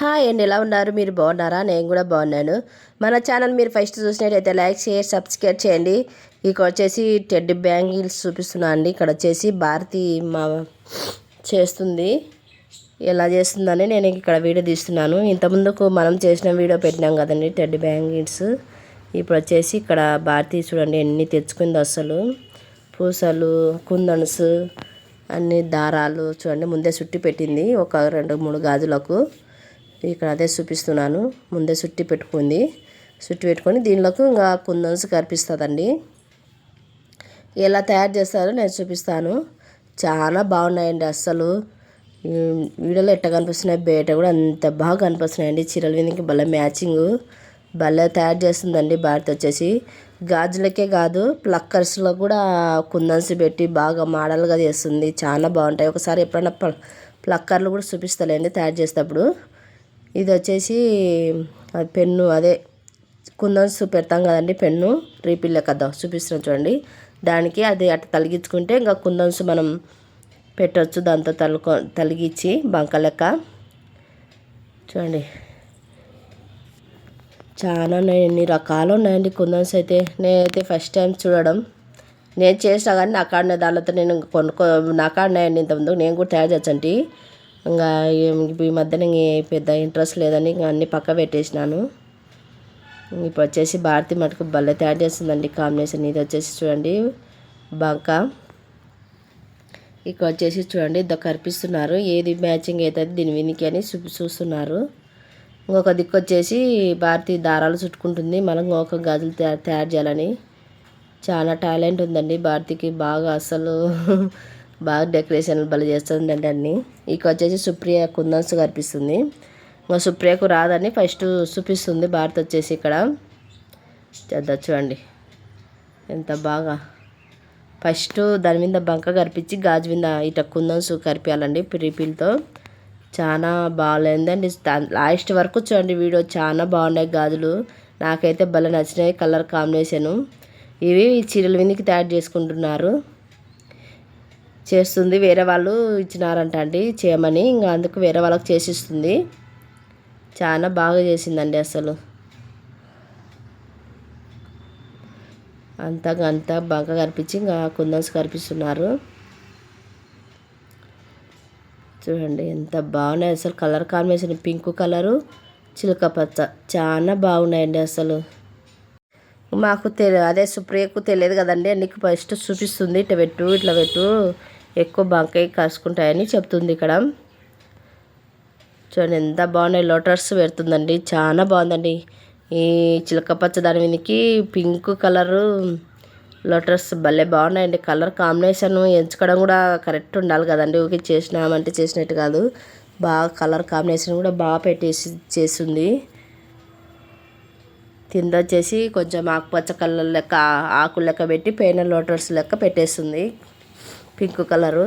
Hi అండి ఎలా ఉన్నారు? మీరు బాగున్నారా? నేను కూడా బాగున్నాను. మన ఛానల్ మీరు ఫస్ట్ చూసినట్టయితే లైక్ షేర్ సబ్స్క్రైబ్ చేయండి. ఇక్కడ వచ్చేసి టెడ్ బ్యాంగిల్స్ చూపిస్తున్నా అండి. ఇక్కడ వచ్చేసి భారతి మా చేస్తుంది. ఎలా చేస్తుందని నేను ఇక్కడ వీడియో తీస్తున్నాను. ఇంతకుముందుకు మనం చేసిన వీడియో పెట్టినాం కదండి టెడ్ బ్యాంగిల్స్ ఇప్పుడు వచ్చేసి ఇక్కడ భారతి చూడండి ఎన్ని తెచ్చుకుంది అసలు. పూసలు కుందన్స్ అన్ని దారాలు చూడండి ముందే చుట్టి పెట్టింది ఒక రెండు మూడు గాజులకు. ఇక్కడ అదే చూపిస్తున్నాను. ముందే చుట్టి పెట్టుకుంది. చుట్టి పెట్టుకొని దీనిలోకి ఇంకా కుందన్స్ కనిపిస్తుందండి ఎలా తయారు చేస్తారో నేను చూపిస్తాను. చాలా బాగున్నాయండి అస్సలు. వీడియోలో ఎట్ట కనిపిస్తున్నాయి? బయట కూడా అంత బాగా కనిపిస్తున్నాయండి. చీరల మీదకి భలే మ్యాచింగ్. భలే తయారు చేస్తుందండి భారత్ వచ్చేసి. గాజులకే కాదు ప్లక్కర్స్లో కూడా కుందన్స్ పెట్టి బాగా మోడల్గా చేస్తుంది. చాలా బాగుంటాయి. ఒకసారి ఎప్పుడైనా ప్లక్కర్లు కూడా చూపిస్తలేండి తయారు చేసేటప్పుడు. ఇది వచ్చేసి అది పెన్ను అదే కుందన్స్ పెడతాం కదండి పెన్ను. రీపిల్ కదా చూపిస్తున్నాం చూడండి. దానికి అది అట్ట తలిగించుకుంటే ఇంకా కుందన్స్ మనం పెట్టవచ్చు దాంతో తలుకో తలిగించి బంక లెక్క. చూడండి. చాలా ఉన్నాయి ఎన్ని రకాలు ఉన్నాయండి కుందన్స్ అయితే. నేనైతే ఫస్ట్ టైం చూడడం. నేను చేసినా కానీ నా దానితో నేను కొనుక్కో నా కాడినాయండి ఇంతకుముందు నేను కూడా తయారు చేసండి ఇంకా ఈ మధ్యన పెద్ద ఇంట్రెస్ట్ లేదని ఇంకా అన్ని పక్క పెట్టేసినాను. ఇప్పుడు వచ్చేసి భారతి మటుకు భలే తయారు చేస్తుందండి కాంబినేషన్ ఇది వచ్చేసి చూడండి బంక. ఇక్కడ వచ్చేసి చూడండి ఇద్దరు కనిపిస్తున్నారు ఏది మ్యాచింగ్ అవుతుంది దీని వినికి అని చూస్తున్నారు. ఇంకొక దిక్కు వచ్చేసి భారతి దారాలు చుట్టుకుంటుంది. మనం ఇంకొక తయారు తయారు చేయాలని. చాలా టాలెంట్ ఉందండి భారతికి. బాగా అసలు బాగా డెకరేషన్ భలే చేస్తుందండి అన్ని. ఇక వచ్చేసి సుప్రియ కుందన్స్ కనిపిస్తుంది. ఇంకా సుప్రియకు రాదని ఫస్ట్ చూపిస్తుంది భారత్ వచ్చేసి ఇక్కడ. చేద్దాం చూడండి. ఎంత బాగా. ఫస్ట్ దాని మీద బంక కరిపించి గాజు మీద ఇట కుందన్స్ కరిపించాలండి పిరిపిలతో చాలా బాగాలేదండి లాస్ట్ వరకు చూడండి వీడియో చాలా బాగున్నాయి గాజులు. నాకైతే భలే నచ్చినాయి కలర్ కాంబినేషను. ఇవి చీరల మీదకి తయారు చేసుకుంటున్నారు. చేస్తుంది వేరే వాళ్ళు ఇచ్చినారంట అండి చేయమని. ఇంకా అందుకు వేరే వాళ్ళకి చేసిస్తుంది. చాలా బాగా చేసిందండి అసలు. అంతా అంతా బాగా కనిపించి ఇంకా కుందన్స్ కనిపిస్తున్నారు చూడండి ఎంత బాగున్నాయి అసలు. కలర్ కాంబినేషన్ పింక్ కలరు చిలుక పచ్చ. చాలా బాగున్నాయండి అసలు. మాకు తెలియదు అదే సుప్రియకు తెలియదు కదండి. నీకు ఫస్ట్ చూపిస్తుంది. ఇట్లా పెట్టు ఇట్లా పెట్టు. ఎక్కువ బంకాయి కలుసుకుంటాయని చెప్తుంది ఇక్కడ. చూడండి ఎంత బాగున్నాయి. లోటర్స్ పెడుతుందండి. చాలా బాగుందండి. ఈ చిలక పచ్చ దాని మీదకి పింక్ కలరు లోటర్స్ భలే బాగున్నాయండి. కలర్ కాంబినేషన్ ఎంచుకోవడం కూడా కరెక్ట్ ఉండాలి కదండి. ఊకే చేసినామంటే చేసినట్టు కాదు. బాగా కలర్ కాంబినేషన్ కూడా బాగా పెట్టేసి చేస్తుంది. కింద వచ్చేసి కొంచెం ఆకుపచ్చ కలర్ లెక్క ఆకులు లెక్క పెట్టి పైన లోటర్స్ లెక్క పెట్టేస్తుంది. Pink colour.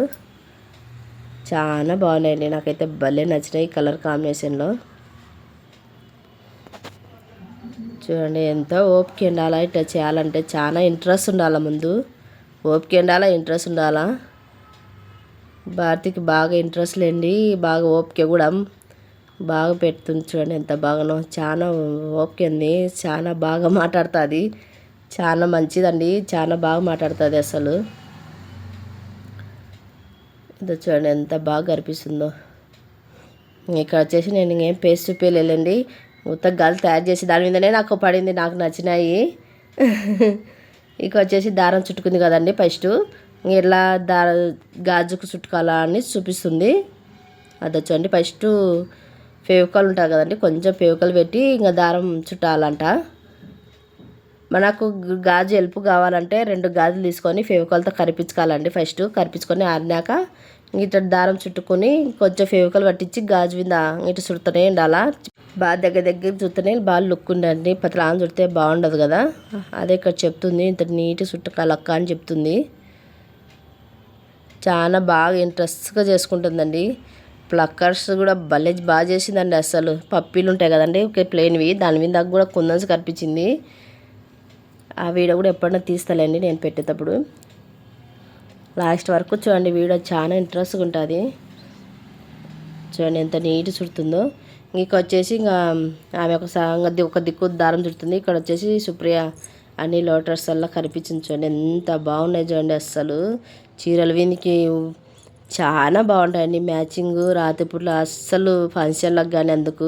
చాలా బాగున్నాయండి. నాకైతే భలే నచ్చినాయి కలర్ కాంబినేషన్లో. చూడండి ఎంత ఓపిక ఉండాలా ఇట్లా చేయాలంటే. చాలా ఇంట్రెస్ట్ ఉండాలా ముందు. ఓపిక ఉండాలా ఇంట్రెస్ట్ ఉండాలా? భారతికి బాగా ఇంట్రెస్ట్ లేండి. బాగా ఓపిక కూడా బాగా పెడుతుంది చూడండి ఎంత బాగానో. చాలా ఓపిక ఉంది. చాలా బాగా మాట్లాడుతుంది. చాలా మంచిదండి. చాలా బాగా మాట్లాడుతుంది అసలు. ఇదో చూడండి ఎంత బాగా కనిపిస్తుందో ఇక్కడ వచ్చేసి నేను ఇంకేం పేస్ట్ చూపించలేండి మొత్తం గాలి తయారు చేసి దాని మీదనే నాకు పడింది నాకు నచ్చినాయి. ఇక వచ్చేసి దారం చుట్టుకుంది కదండి ఫస్ట్. ఎలా దార గాజుకు చుట్టుకోవాలా అని చూపిస్తుంది. అది వచ్చండి ఫస్ట్ ఫేవికల్ ఉంటుంది కదండి కొంచెం ఫేవికల్ పెట్టి ఇంకా దారం చుట్టాలంట. మనకు గాజు ఎలుపు కావాలంటే రెండు గాజులు తీసుకొని ఫెవికాల్తో కరిపించుకోవాలండి. ఫస్ట్ కరిపించుకొని ఆరినాక ఇట్లా దారం చుట్టుకొని కొంచెం ఫేవికల్ పట్టించి గాజు మీద ఇటు చుడుతూనే ఉండాలా. బాగా దగ్గర దగ్గర చుట్టూనే బాగా లుక్ ఉండండి పతలాన్ చుడితే బాగుండదు కదా. అదే ఇక్కడ చెప్తుంది ఇంత నీట్ చుట్టకాలక్క అని చెప్తుంది. చాలా బాగా ఇంట్రెస్ట్గా చేసుకుంటుందండి. ప్లక్కర్స్ కూడా భలే బాగా చేసిందండి అసలు. పప్పీలు ఉంటాయి కదండి ఓకే ప్లెయిన్వి దాని మీద కూడా కుందన్స్ కనిపించింది ఆ వీడియో కూడా ఎప్పుడైనా తీస్తాలేండి నేను పెట్టేటప్పుడు. లాస్ట్ వరకు చూడండి వీడియో చాలా ఇంట్రెస్ట్గా ఉంటుంది. చూడండి ఎంత నీట్ చుడుతుందో. ఇంక వచ్చేసి ఇంకా ఆమె ఒక ఒక దిక్కు దారం చుడుతుంది. ఇక్కడ వచ్చేసి సుప్రియ అన్ని లోటర్స్ అలా కనిపించింది చూడండి. ఎంత బాగున్నాయి చూడండి అస్సలు. చీరలు వీనికి చాలా బాగుంటాయండి. మ్యాచింగ్ రాత్రిపూట్ల అస్సలు ఫంక్షన్లకు కానీ అందుకు.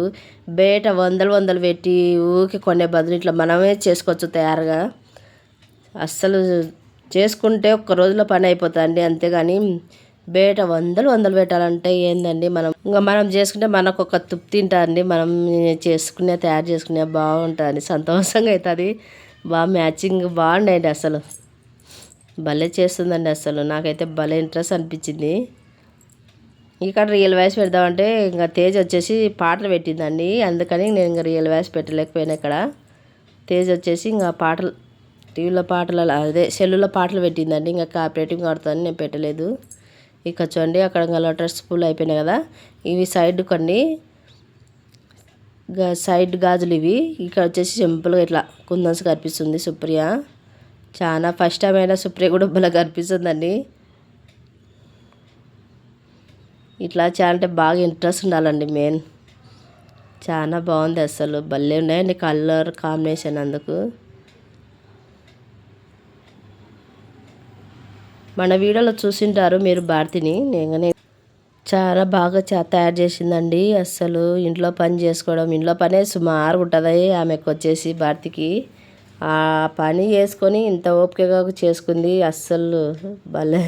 బయట వందలు వందలు పెట్టి ఊకి కొనే బదులు ఇట్లా మనమే చేసుకోవచ్చు తయారుగా. అస్సలు చేసుకుంటే ఒక్క రోజులో పని అయిపోతుందండి అంతేగాని బయట వందలు వందలు పెట్టాలంటే ఏందండి మనం? ఇంకా మనం చేసుకుంటే మనకు ఒక తృప్తి ఉంటుంది. మనం చేసుకునే తయారు చేసుకునే బాగుంటుంది. సంతోషంగా అవుతుంది బాగా మ్యాచింగ్ బాగుండండి అసలు భలే చేస్తుందండి అసలు. నాకైతే భలే ఇంట్రెస్ట్ అనిపించింది. ఇక్కడ రియల్ వాయిస్ పెడదామంటే ఇంకా తేజ్ వచ్చేసి పాటలు పెట్టిందండి. అందుకని నేను ఇంకా రియల్ వాయిస్ పెట్టలేకపోయినా ఇక్కడ. తేజ్ వచ్చేసి ఇంకా పాటలు టీవీలో పాటలు అదే సెల్లులో పాటలు పెట్టిందండి. ఇంకా కాపరేటివ్ కడతాను నేను పెట్టలేదు. ఇక చూడండి అక్కడ ఇంకా లెటర్స్ ఫుల్ అయిపోయినాయి కదా. ఇవి సైడ్ కొన్ని సైడ్ గాజులు ఇవి. ఇక్కడ వచ్చేసి సింపుల్గా ఇట్లా కుందన్స్ కనిపిస్తుంది సుప్రియ. చాలా ఫస్ట్ టైం అయినా సుప్రియ కూడా భలే కనిపిస్తుందండి. ఇట్లా చాలా బాగా ఇంట్రెస్ట్ ఉండాలండి మెయిన్ చాలా బాగుంది అసలు. భలే ఉన్నాయండి కలర్ కాంబినేషన్ అందుకు. మన వీడియోలో చూసింటారు మీరు భారతిని. నేను చాలా బాగా తయారు చేసిందండి. అస్సలు ఇంట్లో పని చేసుకోవడం ఇంట్లో పనే సుమారు ఉంటుంది. ఆమెకు వచ్చేసి భారతికి. ఆ పని చేసుకొని ఇంత ఓపికగా చేసుకుంది అస్సలు భలే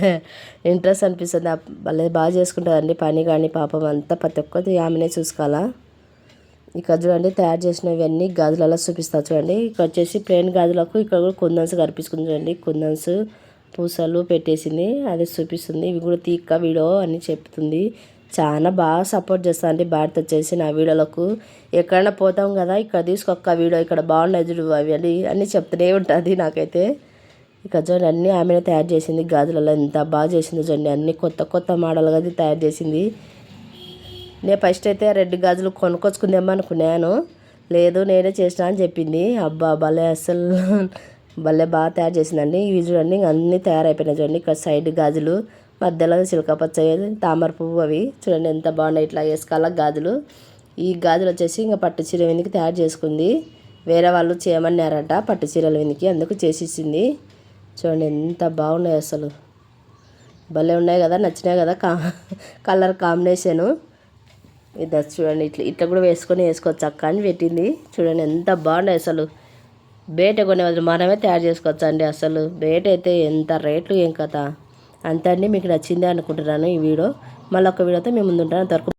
ఇంట్రెస్ట్ అనిపిస్తుంది. భలే బాగా చేసుకుంటుందండి పని కానీ పాపం అంతా ప్రతి ఒక్కటి ఆమెనే చూసుకోవాలా? ఇక్కడ చూడండి తయారు చేసినవన్నీ గాజులలో చూపిస్తా చూడండి. ఇక్కడ వచ్చేసి ప్లేన్ గాజులకు ఇక్కడ కూడా కుందన్స్ కనిపిస్తుంది చూడండి. కుందన్స్ పూసలు పెట్టేసింది. అది చూపిస్తుంది. ఇవి కూడా తీక్క వీడో అని చెప్తుంది. చాలా బాగా సపోర్ట్ చేస్తా అంటే భారత్ వచ్చేసి నా వీడియోలకు. ఎక్కడైనా పోతాం కదా ఇక్కడ తీసుకొక్క వీడియో ఇక్కడ బాగున్నాయి చూడు అవి అని అన్నీ చెప్తూనే ఉంటుంది నాకైతే. ఇక చూడండి అన్నీ ఆమెనే తయారు చేసింది గాజులలో ఎంత బాగా చేసింది చూడండి అన్ని కొత్త కొత్త మోడల్గా తయారు చేసింది. నేను ఫస్ట్ అయితే రెడ్ గాజులు కొనుక్కొచ్చుకుందేమో అనుకున్నాను. లేదు నేనే చేసిన అని చెప్పింది. అబ్బా భలే అసలు భలే బాగా తయారు చేసిందండి. ఇవి చూడండి అన్నీ తయారైపోయినాయి చూడండి ఇక్కడ సైడ్ గాజులు. మధ్యలో సిల్క పచ్చ తామర పువ్వు అవి. చూడండి ఎంత బాగున్నాయి ఇట్లా వేసుకోవాల గాజులు. ఈ గాజులు వచ్చేసి ఇంకా పట్టు చీర వెనికి తయారు చేసుకుంది. వేరే వాళ్ళు చేయమన్నారట పట్టు చీరల వెనికి అందుకు చేసిచ్చింది చూడండి ఎంత బాగున్నాయి అసలు. భలే ఉన్నాయి కదా నచ్చినాయి కదా కా కలర్ కాంబినేషను. ఇది చూడండి ఇట్లా ఇట్లా కూడా వేసుకొని వేసుకోవచ్చు అక్క అని పెట్టింది. చూడండి ఎంత బాగున్నాయి అసలు. బేట కొనే మనమే తయారు చేసుకోవచ్చు అండి అసలు. బేట అయితే ఎంత రేట్లు ఏం కదా అంత అండి మీకు నచ్చిందే అనుకుంటున్నాను ఈ వీడియో. మళ్ళీ ఒక వీడియోతో మేము ముందుంటాను. అంతవరకు